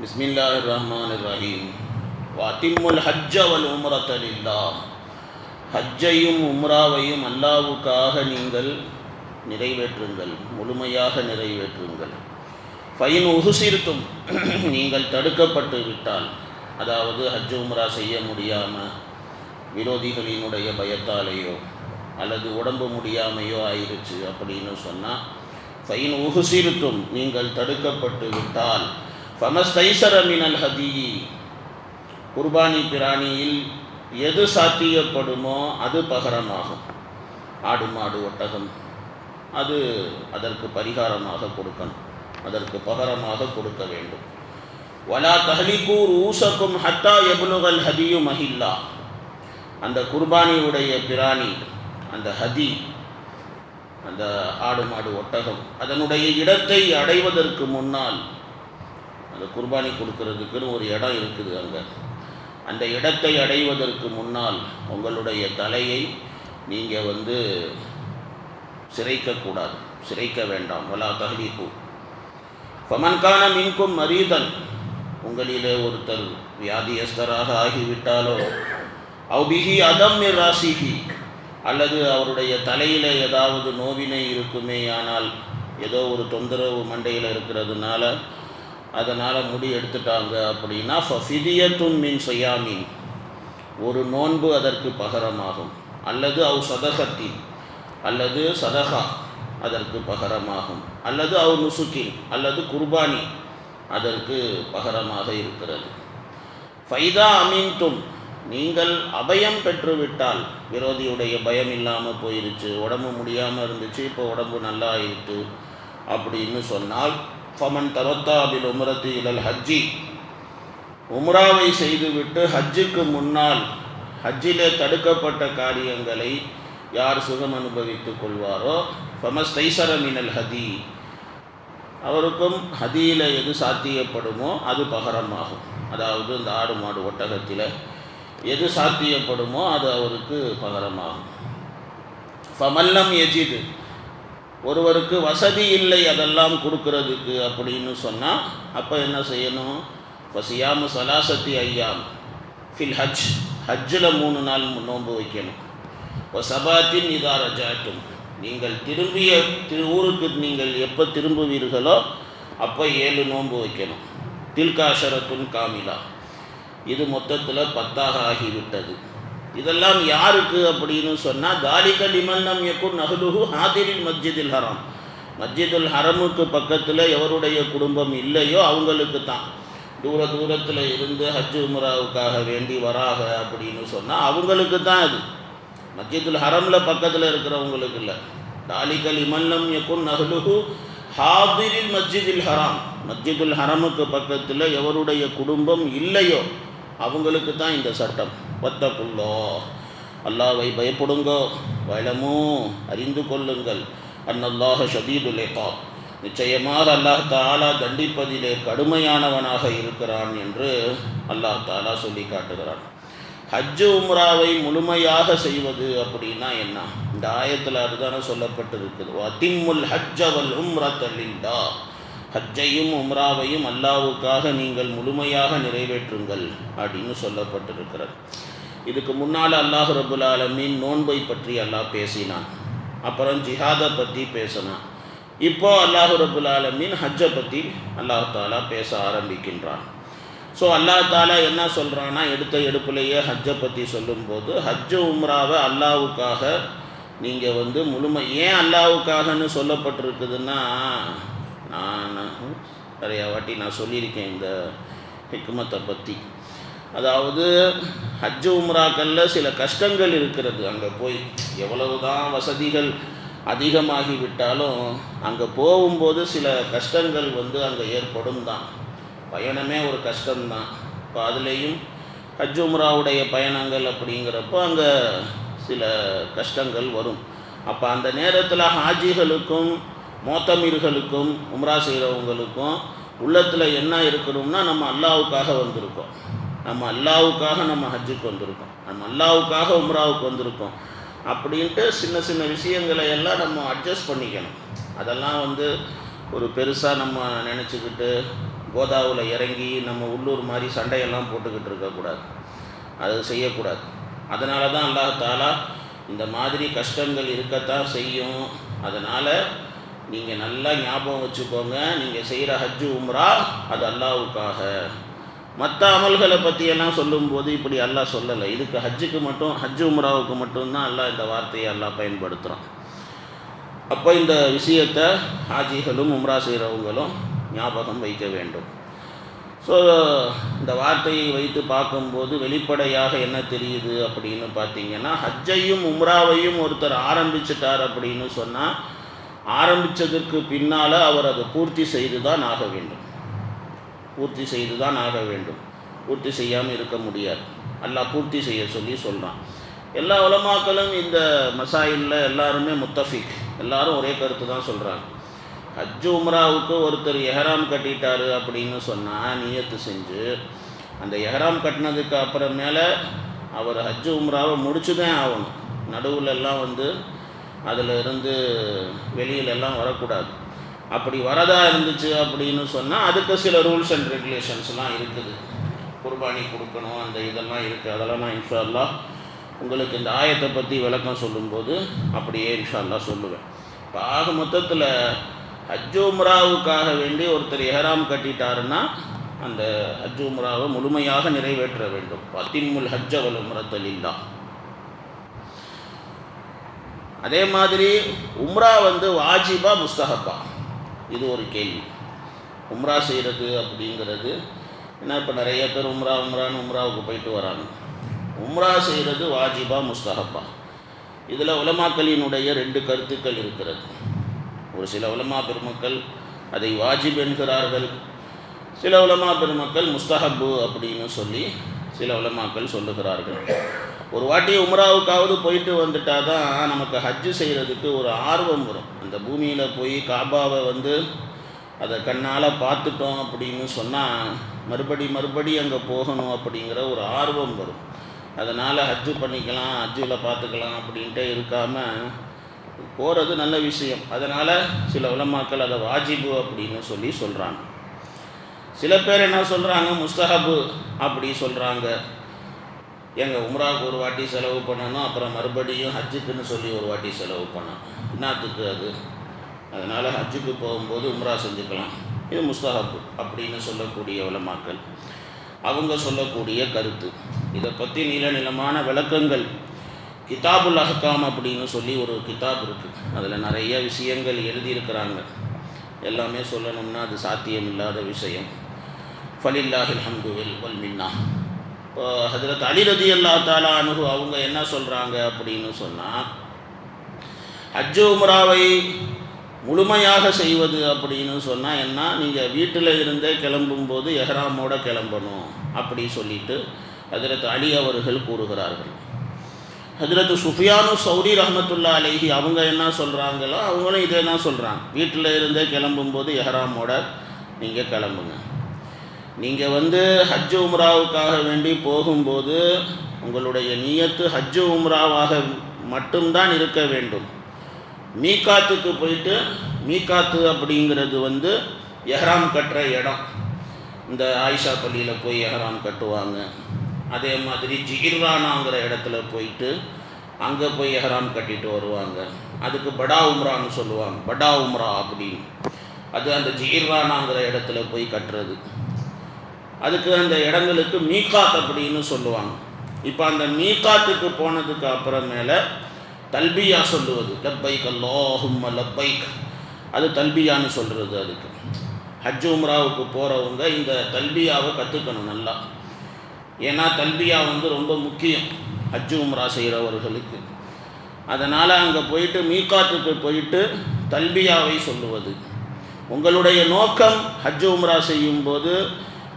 பிஸ்மில்லாஹ் ரஹ்மான் ரஹீம் வாத்திமுல் ஹஜ்ஜ வல் உம்ரத்தலில்லா ஹஜ்ஜையும் உம்ராவையும் அல்லாவுக்காக நீங்கள் நிறைவேற்றுங்கள். முழுமையாக நிறைவேற்றுங்கள். ஃபைன் உகுசிருத்தும் நீங்கள் தடுக்கப்பட்டு விட்டால் அதாவது ஹஜ் உம்ரா செய்ய முடியாமல் விரோதிகளினுடைய பயத்தாலேயோ அல்லது உடம்பு முடியாமையோ ஆயிடுச்சு அப்படின்னு சொன்னால் ஃபைன் உகுசிருத்தும் நீங்கள் தடுக்கப்பட்டு விட்டால் ஃபமஸ்தைசர மினல் ஹதி குர்பானி பிராணியில் எது சாத்தியப்படுமோ அது பகரமாகும். ஆடு மாடு ஒட்டகம். அது அதற்கு பரிகாரமாக கொடுக்கணும். அதற்கு பகரமாக கொடுக்க வேண்டும். வலா தஹலிகூர் ஊசக்கும் ஹத்தா எபுலுகல் ஹதியு மஹில்லா. அந்த குர்பானியுடைய பிராணி அந்த ஹதி அந்த ஆடு மாடு ஒட்டகம் அதனுடைய இடத்தை அடைவதற்கு முன்னால் அந்த குர்பானி கொடுக்கறதுக்குன்னு ஒரு இடம் இருக்குது அங்கே. அந்த இடத்தை அடைவதற்கு முன்னால் உங்களுடைய தலையை நீங்கள் வந்து சிறைக்கக்கூடாது சிறைக்க வேண்டாம். வலா தஹலீப்பு பமன்கான மின்கும் மரீதன். உங்களிலே ஒருத்தர் வியாதியஸ்தராக ஆகிவிட்டாலோ அவ்பிகி அதம் ராசிகி அல்லது அவருடைய தலையில் ஏதாவது நோவினை இருக்குமே ஆனால் ஏதோ ஒரு தொந்தரவு மண்டையில் இருக்கிறதுனால அதனால் முடி எடுத்துட்டாங்க அப்படின்னா ஃபிதியத்தும் மின் செய்யாமீன் ஒரு நோன்பு அதற்கு பகரமாகும். அல்லது அவ் சதகத்தி அல்லது சதகா அதற்கு பகரமாகும். அல்லது அவ் நுசுக்கின். அல்லது குர்பானி அதற்கு பகரமாக இருக்கிறது. ஃபைதா அமீன்தும். நீங்கள் அபயம் பெற்றுவிட்டால் விரோதியுடைய பயம் இல்லாமல் போயிருச்சு உடம்பு முடியாமல் இருந்துச்சு இப்போ உடம்பு நல்லா ஆயிடுச்சு அப்படின்னு சொன்னால் ஃபமன் தவத்தா பில் உமரத்து இலல் ஹஜ்ஜி உம்ராவை செய்துவிட்டு ஹஜ்ஜுக்கு முன்னால் ஹஜ்ஜிலே தடுக்கப்பட்ட காரியங்களை யார் சுகம் அனுபவித்துக் கொள்வாரோ? ஃபமஸ் தைசர மினல் ஹதி அவருக்கும் ஹதியில் எது சாத்தியப்படுமோ அது பகரமாகும். அதாவது இந்த ஆடு மாடு ஒட்டகத்தில் எது சாத்தியப்படுமோ அது அவருக்கு பகரமாகும். ஃபமல்லம் எஜிது ஒருவருக்கு வசதி இல்லை அதெல்லாம் கொடுக்கறதுக்கு அப்படின்னு சொன்னால் அப்போ என்ன செய்யணும்? ஃபசியாமு சலாசத்தி ஐயாம். ஃபில் ஹஜ். ஹஜ்ஜில் மூணு நாள் நோன்பு வைக்கணும். இப்போ சபாத்தின் இதா ரஜாட்டும் நீங்கள் திரும்பிய திரு ஊருக்கு நீங்கள் எப்போ திரும்புவீர்களோ அப்போ ஏழு நோன்பு வைக்கணும். தில்காஷரத்துன் காமிலா. இது மொத்தத்தில் பத்தாக ஆகிவிட்டது. இதெல்லாம் யாருக்கு அப்படின்னு சொன்னால் தாலிக லிமன்னம் யக்குன் நஹ்லுஹு ஹாதிரின் மஸ்ஜிதில் ஹராம். மஸ்ஜிதுல் ஹரமுக்கு பக்கத்தில் எவருடைய குடும்பம் இல்லையோ அவங்களுக்கு தான். தூர தூரத்தில் இருந்து ஹஜ் உமராவுக்காக வேண்டி வராக அப்படின்னு சொன்னால் அவங்களுக்கு தான் அது. மஸ்ஜிதுல் ஹரமில் பக்கத்தில் இருக்கிறவங்களுக்கு இல்லை. தாலிகல் இமல்லம் யக்குன் நஹ்லுஹு ஹாதிரில் மஸ்ஜிதில் ஹராம். மஸ்ஜிதுல் ஹரமுக்கு பக்கத்தில் எவருடைய குடும்பம் இல்லையோ அவங்களுக்கு தான் இந்த சட்டம். வத்தக்குள்ளோ அல்லாவை பயப்படுங்கோ. வயலமோ அறிந்து கொள்ளுங்கள். அன்னல்லாஹ ஷதீதுலேகா நிச்சயமாக அல்லாஹ் தாலா தண்டிப்பதிலே கடுமையானவனாக இருக்கிறான் என்று அல்லாஹ் தாலா சொல்லி காட்டுகிறான். ஹஜ்ஜு உம்ராவை முழுமையாக செய்வது அப்படின்னா என்ன? இந்த ஆயத்தில் அதுதானே சொல்லப்பட்டிருக்குது. அதிம்முல் ஹஜ்ஜவல் உம்ரத்தல்லில்லா ஹஜ்ஜையும் உம்ராவையும் அல்லாவுக்காக நீங்கள் முழுமையாக நிறைவேற்றுங்கள் அப்படின்னு சொல்லப்பட்டிருக்கிறது. இதுக்கு முன்னால் அல்லாஹ் ரபுல் ஆலமீன் நோன்பை பற்றி அல்லாஹ் பேசினான். அப்புறம் ஜிஹாதை பற்றி பேசினான். இப்போ அல்லாஹ் ரபுல் ஆலமீன் ஹஜ்ஜை பற்றி அல்லாஹ் தாலா பேச ஆரம்பிக்கின்றான். ஸோ அல்லா தாலா என்ன சொல்கிறான்னா எடுத்த எடுப்புலேயே ஹஜ்ஜை பற்றி சொல்லும்போது ஹஜ்ஜு உம்ராவை அல்லாவுக்காக நீங்கள் வந்து முழுமை ஏன் அல்லாவுக்காகன்னு சொல்லப்பட்டிருக்குதுன்னா நான் நிறையா வாட்டி நான் சொல்லியிருக்கேன் இந்த ஹிக்மத்தை பற்றி அதாவது ஹஜ்ஜு உம்ராக்களில் சில கஷ்டங்கள் இருக்கிறது. அங்கே போய் எவ்வளவு தான் வசதிகள் அதிகமாகி விட்டாலும் அங்கே போகும்போது சில கஷ்டங்கள் வந்து அங்கே ஏற்படும் தான் பயணமே ஒரு கஷ்டம்தான். இப்போ அதுலேயும் ஹஜ் உம்ராவுடைய பயணங்கள் அப்படிங்கிறப்போ அங்கே சில கஷ்டங்கள் வரும். அப்போ அந்த நேரத்தில் ஹாஜிகளுக்கும் மோத்தமீர்களுக்கும் உம்ரா செய்கிறவங்களுக்கும் உள்ளத்தில் என்ன இருக்கணும்னா நம்ம அல்லாவுக்காக வந்திருக்கோம். நம்ம அல்லாவுக்காக நம்ம ஹஜ்ஜுக்கு வந்திருக்கோம். நம்ம அல்லாவுக்காக உம்ராவுக்கு வந்திருக்கோம். அப்படின்ட்டு சின்ன சின்ன விஷயங்களை எல்லாம் நம்ம அட்ஜஸ்ட் பண்ணிக்கணும். அதெல்லாம் வந்து ஒரு பெருசாக நம்ம நினச்சிக்கிட்டு கோதாவில் இறங்கி நம்ம உள்ளூர் மாதிரி சண்டையெல்லாம் போட்டுக்கிட்டு இருக்கக்கூடாது. அது செய்யக்கூடாது. அதனால தான் அல்லாத்தாலா இந்த மாதிரி கஷ்டங்கள் இருக்கத்தான் செய்யும். அதனால் நீங்கள் நல்லா ஞாபகம் வச்சுக்கோங்க. நீங்கள் செய்கிற ஹஜ்ஜு உம்ரா அது அல்லாவுக்காக. மற்ற அமல்களை பற்றியெல்லாம் சொல்லும்போது இப்படி அல்லாஹ் சொல்லலை. இதுக்கு ஹஜ்ஜுக்கு மட்டும் ஹஜ்ஜு உம்ராவுக்கு மட்டும்தான் அல்லாஹ் இந்த வார்த்தையை அல்லாஹ் பயன்படுத்துகிறான் அப்போ இந்த விஷயத்தை ஹாஜிகளும் உம்ரா செய்கிறவங்களும் ஞாபகம் வைக்க வேண்டும். ஸோ இந்த வார்த்தையை வைத்து பார்க்கும்போது வெளிப்படையாக என்ன தெரியுது அப்படின்னு பார்த்தீங்கன்னா ஹஜ்ஜையும் உம்ராவையும் ஒருத்தர் ஆரம்பிச்சிட்டார் அப்படின்னு சொன்னால் ஆரம்பித்ததற்கு பின்னால் அவர் அதை பூர்த்தி செய்து தான் ஆக வேண்டும். பூர்த்தி செய்து தான் ஆக வேண்டும். பூர்த்தி செய்யாமல் இருக்க முடியாது. அல்லாஹ் பூர்த்தி செய்ய சொல்லி சொல்கிறான் எல்லா உலமாக்களும் இந்த மசாயிலில் எல்லாருமே முத்தஃபிக். எல்லாரும் ஒரே கருத்து தான் சொல்கிறாங்க ஹஜ்ஜு உம்ராவுக்கு ஒருத்தர் எஹராம் கட்டிட்டாரு அப்படின்னு சொன்னால் நியத்து செஞ்சு அந்த எஹராம் கட்டினதுக்கு அப்புறமேல அவர் ஹஜ்ஜு உம்ராவை முடிச்சு தான் ஆகணும். நடுவில் எல்லாம் வந்து அதில் இருந்து வெளியிலெல்லாம் வரக்கூடாது. அப்படி வரதா இருந்துச்சு அப்படின்னு சொன்னால் அதுக்கு சில ரூல்ஸ் அண்ட் ரெகுலேஷன்ஸ்லாம் இருக்குது. குர்பானி கொடுக்கணும் அந்த இதெல்லாம் இருக்குது அதெல்லாம் நான் இன்ஷா உங்களுக்கு இந்த ஆயத்தை பற்றி விளக்கம் சொல்லும்போது அப்படியே இன்ஷா அல்லாஹ் சொல்லுவேன். இப்போ ஆக மொத்தத்தில் ஹஜ்ஜும்ராவுக்காக வேண்டி ஒருத்தர் எஹராம் கட்டிட்டாருன்னா அந்த ஹஜ்ஜும்ராவை முழுமையாக நிறைவேற்ற வேண்டும். பத்தின்முல் ஹஜ்ஜவல் உம்ரத்தல் இல்லா அதே மாதிரி உம்ரா வந்து வாஜிபா முஸ்தகப்பா இது ஒரு கேள்வி. உம்ரா செய்கிறது அப்படிங்கிறது ஏன்னா இப்போ நிறைய பேர் உம்ரா உம்ரான்னு உம்ராவுக்கு போயிட்டு வராங்க. உம்ரா செய்கிறது வாஜிபா முஸ்தஹப்பா. இதில் உலமாக்களினுடைய ரெண்டு கருத்துக்கள் இருக்கிறது. ஒரு சில உலமா பெருமக்கள் அதை வாஜிப் என்கிறார்கள். சில உலமா பெருமக்கள் முஸ்தஹப்பு அப்படின்னு சொல்லி சில உலமாக்கள் சொல்லுகிறார்கள். ஒரு வாட்டி உம்ராவுக்காவது போயிட்டு வந்துட்டால் தான் நமக்கு ஹஜ்ஜு செய்கிறதுக்கு ஒரு ஆர்வம் வரும். அந்த பூமியில் போய் காபாவை வந்து அதை கண்ணால் பார்த்துட்டோம் அப்படின்னு சொன்னால் மறுபடி மறுபடி அங்கே போகணும் அப்படிங்கிற ஒரு ஆர்வம் வரும். அதனால் ஹஜ்ஜு பண்ணிக்கலாம் ஹஜ்ஜில் பார்த்துக்கலாம் அப்படின்ட்டு இருக்காமல் போகிறது நல்ல விஷயம். அதனால் சில உலமாக்கள் அதை வாஜிபு அப்படின்னு சொல்லி சொல்கிறாங்க சில பேர் என்ன சொல்கிறாங்க முஸ்தஹபு அப்படி சொல்கிறாங்க எங்கள் உம்ராவுக்கு ஒரு வாட்டி செலவு பண்ணணும் அப்புறம் மறுபடியும் ஹஜ்ஜுக்குன்னு சொல்லி ஒரு வாட்டி செலவு பண்ணணும். என்னத்துக்கு அது? அதனால் ஹஜ்ஜுக்கு போகும்போது உம்ரா செஞ்சுக்கலாம். இது முஸ்தஹபு அப்படின்னு சொல்லக்கூடிய உலமாக்கள். அவங்க சொல்லக்கூடிய கருத்து. இதை பற்றி நீல நிலமான விளக்கங்கள். கிதாபுல் அஹ்காம் அப்படின்னு சொல்லி ஒரு கிதாப் இருக்குது அதில் நிறைய விஷயங்கள் எழுதியிருக்கிறாங்க. எல்லாமே சொல்லணும்னா அது சாத்தியம் இல்லாத விஷயம். ஃபலில்லாஹில் ஹம்துவில் வல் மின்னா. இப்போ ஹஜரத் அலி ரதி அல்லா தாலா அனுகு அவங்க என்ன சொல்கிறாங்க அப்படின்னு சொன்னால் ஹஜ்ஜு உம்ராவை முழுமையாக செய்வது அப்படின்னு சொன்னால் என்ன? நீங்கள் வீட்டில் இருந்தே கிளம்பும்போது எஹ்ராமோட கிளம்பணும் அப்படி சொல்லிட்டு ஹஜரத் அலி அவர்கள் கூறுகிறார்கள். ஹஜரத் சுஃபியானு சௌரி ரஹமத்துல்லா அலைஹி அவங்க என்ன சொல்கிறாங்களோ அவங்களும் இதே தான் சொல்கிறாங்க வீட்டில் இருந்தே கிளம்பும்போது எஹராமோட நீங்கள் கிளம்புங்க. நீங்கள் வந்து ஹஜ்ஜு உம்ராவுக்காக வேண்டி போகும்போது உங்களுடைய நியத்து ஹஜ்ஜு உம்ராவாக மட்டும்தான் இருக்க வேண்டும். மீகாத்துக்கு போயிட்டு மீகாத்து அப்படிங்கிறது வந்து எஹ்ராம் கட்டுற இடம். இந்த ஆயிஷா பள்ளியில் போய் எஹ்ராம் கட்டுவாங்க. அதே மாதிரி ஜிகிர்ரானாங்கிற இடத்துல போயிட்டு அங்கே போய் எஹ்ராம் கட்டிட்டு வருவாங்க. அதுக்கு படா உம்ரான்னு சொல்லுவாங்க. படா உம்ரா அப்படின்னு. அது அந்த ஜிகிர்ரானாங்கிற இடத்துல போய் கட்டுறது. அதுக்கு அந்த இடங்களுக்கு மீகாத் அப்படின்னு சொல்லுவாங்க. இப்போ அந்த மீகாத்துக்கு போனதுக்கு அப்புறமேல தல்பியா சொல்லுவது லப்பைக் அல்லாஹும்ம லப்பைக். அது தல்பியான்னு சொல்கிறது அதுக்கு. ஹஜ் உம்ராவுக்கு போகிறவங்க இந்த தல்பியாவை கற்றுக்கணும் நல்லா. ஏன்னா தல்பியா வந்து ரொம்ப முக்கியம் ஹஜ் உம்ரா செய்கிறவர்களுக்கு அதனால் அங்கே போயிட்டு மீகாத்துக்கு போயிட்டு தல்பியாவை சொல்லுவது. உங்களுடைய நோக்கம் ஹஜ் உம்ரா செய்யும்போது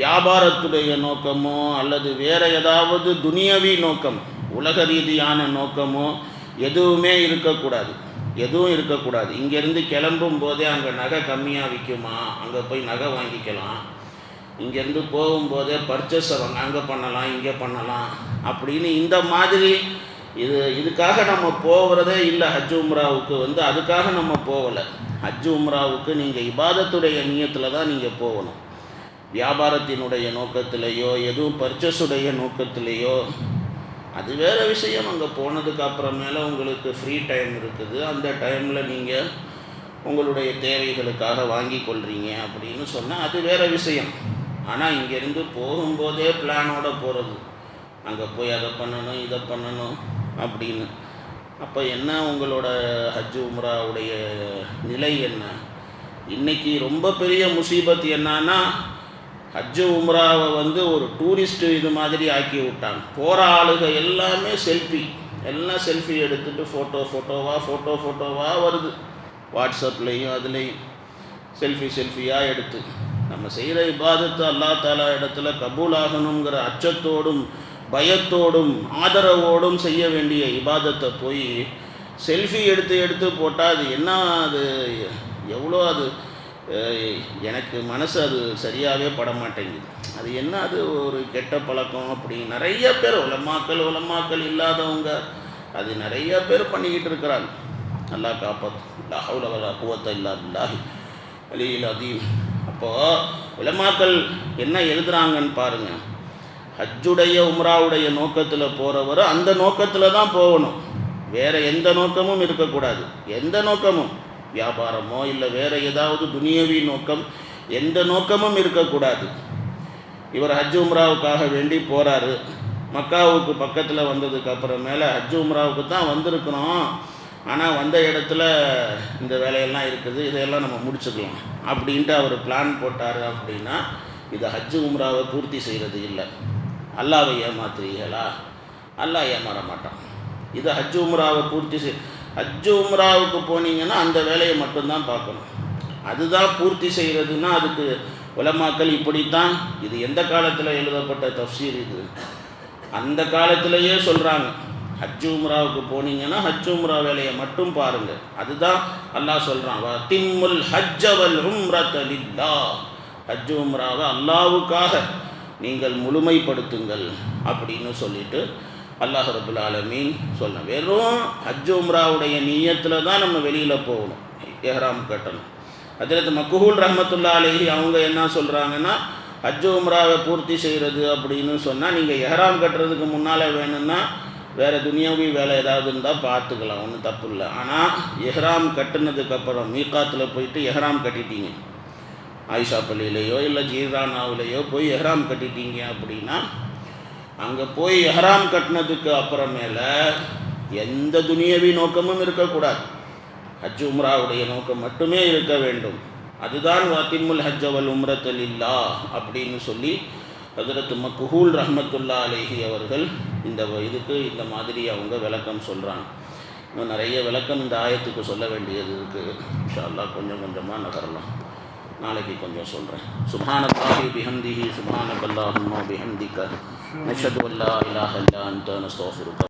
வியாபாரத்துடைய நோக்கமோ அல்லது வேறு ஏதாவது துனியவி நோக்கம் உலக ரீதியான நோக்கமோ எதுவுமே இருக்கக்கூடாது. எதுவும் இருக்கக்கூடாது. இங்கேருந்து கிளம்பும் போதே அங்கே நகை கம்மியாக விற்குமா அங்கே போய் நகை வாங்கிக்கலாம். இங்கேருந்து போகும்போதே பர்ச்சேஸ் அவங்க அங்கே பண்ணலாம் இங்கே பண்ணலாம் அப்படின்னு இந்த மாதிரி இது இதுக்காக நம்ம போகிறதே இல்லை ஹஜ் உம்ராவுக்கு வந்து. அதுக்காக நம்ம போகலை ஹஜ் உம்ராவுக்கு நீங்கள் இபாதத்துடைய நியத்தில் தான் நீங்கள் போகணும். வியாபாரத்தினுடைய நோக்கத்திலேயோ எதுவும் பர்ச்சேஸுடைய நோக்கத்திலேயோ அது வேறு விஷயம். அங்கே போனதுக்கு அப்புறமேல உங்களுக்கு ஃப்ரீ டைம் இருக்குது. அந்த டைமில் நீங்கள் உங்களுடைய தேவைகளுக்காக வாங்கி கொள்கிறீங்க அப்படின்னு சொன்னால் அது வேறு விஷயம். ஆனால் இங்கேருந்து போகும்போதே பிளானோட போகிறது அங்கே போய் அதை பண்ணணும் இதை பண்ணணும் அப்படின்னு. அப்போ என்ன உங்களோட ஹஜ் உம்ராவுடைய நிலை என்ன? இன்னைக்கு ரொம்ப பெரிய முசீபத் என்னன்னா ஹஜ்ஜு உம்ராவை வந்து ஒரு டூரிஸ்ட்டு இது மாதிரி ஆக்கி விட்டாங்க. போகிற ஆளுக எல்லாமே செல்ஃபி. எல்லாம் செல்ஃபி எடுத்துட்டு ஃபோட்டோ ஃபோட்டோவாக ஃபோட்டோ ஃபோட்டோவாக வருது. வாட்ஸ்அப்லேயும் அதுலேயும். செல்ஃபி செல்ஃபியாக எடுத்து. நம்ம செய்கிற இபாதத்து அல்லா தாலா இடத்துல கபூல் ஆகணுங்கிற அச்சத்தோடும் பயத்தோடும் ஆதரவோடும் செய்ய வேண்டிய இபாதத்தை போய் செல்ஃபி எடுத்து எடுத்து போட்டால் அது என்ன அது எவ்வளோ அது எனக்கு மனசு அது சரியாகவே பட மாட்டேங்குது அது என்ன அது ஒரு கெட்ட பழக்கம் அப்படி? நிறைய பேர் உலமாக்கள் உலமாக்கள் இல்லாதவங்க அது நிறைய பேர் பண்ணிக்கிட்டு இருக்கிறாங்க. நல்லா காப்பாற்று லா ஹவுல வலா குவத்த இல்லா அலியில் அதீம் அப்போது உலமாக்கள் என்ன எழுதுறாங்கன்னு பாருங்கள் ஹஜ்ஜுடைய உம்ராவுடைய நோக்கத்தில் போகிறவர் அந்த நோக்கத்தில் தான் போகணும். வேறு எந்த நோக்கமும் இருக்கக்கூடாது. எந்த நோக்கமும்? வியாபாரமோ இல்லை வேறு ஏதாவது துனியவி நோக்கம் எந்த நோக்கமும் இருக்கக்கூடாது. இவர் ஹஜ் உம்ராவுக்காக வேண்டி போகிறாரு மக்காவுக்கு பக்கத்தில் வந்ததுக்கு அப்புறமேல ஹஜ் உம்ராவுக்கு தான் வந்திருக்கிறோம் ஆனால் வந்த இடத்துல இந்த வேலையெல்லாம் இருக்குது இதையெல்லாம் நம்ம முடிச்சுக்கலாம் அப்படின்ட்டு அவர் பிளான் போட்டார் அப்படின்னா இது ஹஜ் உம்ராவை பூர்த்தி செய்கிறது இல்லை. அல்லாவை ஏமாத்துறீங்களா அல்லாஹ் ஏமாற மாட்டான். இது ஹஜ் உம்ராவை பூர்த்தி செய் ஹஜ் உம்ராவுக்கு போனீங்கன்னா அந்த வேலையை மட்டும்தான் பார்க்கணும். அதுதான் பூர்த்தி செய்கிறதுன்னா அதுக்கு உலமாக்கள் இப்படித்தான் இது எந்த காலத்தில் எழுதப்பட்ட தஃசீர் இது? அந்த காலத்திலேயே சொல்கிறாங்க ஹஜ் உம்ராவுக்கு போனீங்கன்னா ஹஜ் உம்ரா வேலையை மட்டும் பாருங்கள் அதுதான் அல்லாஹ் சொல்கிறான் திம்முல் ஹஜ்ஜவல் உம்ரதலில்லா ஹஜ் உம்ராவை அல்லாவுக்காக நீங்கள் முழுமைப்படுத்துங்கள் அப்படின்னு சொல்லிட்டு அல்லாஹ் ரபுல் ஆலமீன் சொல்ல வெறும் ஹஜ் உம்ராவுடைய நீயத்தில் தான் நம்ம வெளியில் போகணும். எஹ்ராம் கட்டணும். அதில் மக்குஹூல் ரஹமத்துல்லா அலேஹி அவங்க என்ன சொல்கிறாங்கன்னா ஹஜ் உம்ராவை பூர்த்தி செய்கிறது அப்படின்னு சொன்னால் நீங்கள் எஹ்ராம் கட்டுறதுக்கு முன்னால் வேணும்னா வேறு துனியாவி வேலை ஏதாவது இருந்தால் பார்த்துக்கலாம் ஒன்றும் தப்பு இல்லை. ஆனால் எஹ்ராம் கட்டுனதுக்கப்புறம் மீகாத்தில் போயிட்டு எஹ்ராம் கட்டிட்டீங்க. ஆயிஷா பள்ளியிலையோ இல்லை ஜீரானாவிலையோ போய் எஹ்ராம் கட்டிட்டீங்க அப்படின்னா அங்கே போய் எஹ்ராம் கட்டினதுக்கு அப்புறமேல எந்த துணியவி நோக்கமும் இருக்கக்கூடாது. ஹஜ் உம்ராவுடைய நோக்கம் மட்டுமே இருக்க வேண்டும். அதுதான் வாத்திமுல் ஹஜ்ஜவல் உம்ரத்தல் இல்லா அப்படின்னு சொல்லி ஹஜரத் மக்குஹூல் ரஹமத்துல்லா அலேஹி அவர்கள் இந்த இதுக்கு இந்த மாதிரி அவங்க விளக்கம் சொல்கிறாங்க இன்னும் நிறைய விளக்கம் இந்த ஆயத்துக்கு சொல்ல வேண்டியது இருக்குது இன்ஷால்லா அல்லாஹ் கொஞ்சம் கொஞ்சமாக நகரலாம். நாளைக்கு கொஞ்சம் சொல்கிறேன் சுபானல்லாஹி பிஹம்திஹி சுபானக்கல்லாஹும்மா نشهد أن لا إله إلا أنت نستغفرك